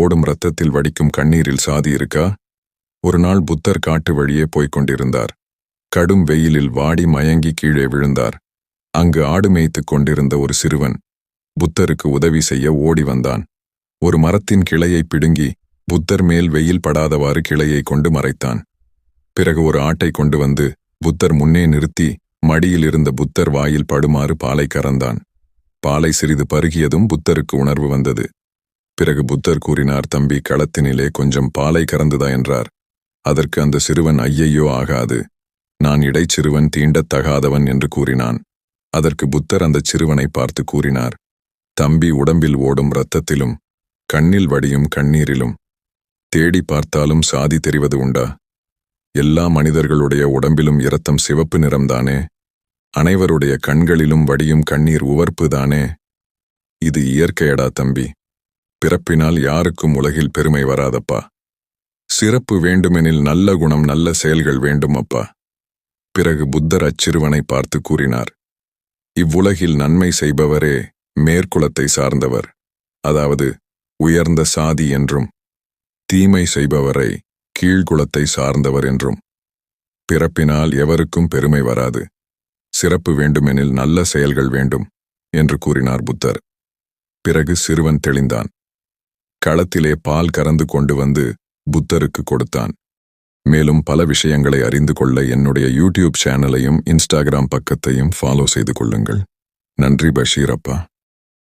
ஓடும் ரத்தத்தில் வடிக்கும் கண்ணீரில் சாதி இருக்கா? ஒரு நாள் புத்தர் காட்டு வழியே போய்க் கொண்டிருந்தார். கடும் வெயிலில் வாடி மயங்கி கீழே விழுந்தார். அங்கு ஆடு மேய்த்துக் கொண்டிருந்த ஒரு சிறுவன் புத்தருக்கு உதவி செய்ய ஓடி வந்தான். ஒரு மரத்தின் கிளையை பிடுங்கி புத்தர் மேல் வெயில் படாதவாறு கிளையை கொண்டு மறைத்தான். பிறகு ஒரு ஆட்டை கொண்டு வந்து புத்தர் முன்னே நிறுத்தி மடியில் இருந்த புத்தர் வாயில் படுமாறு பாலை கறந்தான். பாலை சிறிது பருகியதும் புத்தருக்கு உணர்வு வந்தது. பிறகு புத்தர் கூறினார் தம்பி களத்தினிலே கொஞ்சம் பாலை கறந்துதா என்றார். அதற்கு அந்த சிறுவன் ஐயையோ ஆகாது. நான் இடைச்சிறுவன் தீண்டத்தகாதவன் என்று கூறினான். அதற்கு புத்தர் அந்தச் சிறுவனை பார்த்து கூறினார் தம்பி உடம்பில் ஓடும் இரத்தத்திலும் கண்ணில் வடியும் கண்ணீரிலும் தேடி பார்த்தாலும் சாதி தெரிவது உண்டா? எல்லா மனிதர்களுடைய உடம்பிலும் இரத்தம் சிவப்பு நிறம்தானே அனைவருடைய கண்களிலும் வடியும் கண்ணீர் உவர்ப்புதானே இது இயற்கையடா தம்பி. பிறப்பினால் யாருக்கும் உலகில் பெருமை வராதப்பா. சிறப்பு வேண்டுமெனில் நல்ல குணம் நல்ல செயல்கள் வேண்டும் அப்பா பிறகு புத்தர் அச்சிறுவனை பார்த்து கூறினார். இவ்வுலகில் நன்மை செய்பவரே மேற்குலத்தை சார்ந்தவர். அதாவது உயர்ந்த சாதி என்றும் தீமை செய்பவரை கீழ்குலத்தை சார்ந்தவர் என்றும். பிறப்பினால் எவருக்கும் பெருமை வராது. சிறப்பு வேண்டுமெனில் நல்ல செயல்கள் வேண்டும் என்று கூறினார் புத்தர். பிறகு சிறுவன் தெளிந்தான். களத்திலே பால் கறந்து கொண்டு வந்து புத்தருக்கு கொடுத்தான். மேலும் பல விஷயங்களை அறிந்து கொள்ள என்னுடைய யூடியூப் சேனலையும் இன்ஸ்டாகிராம் பக்கத்தையும் ஃபாலோ செய்து கொள்ளுங்கள். நன்றி பஷீர் அப்பா.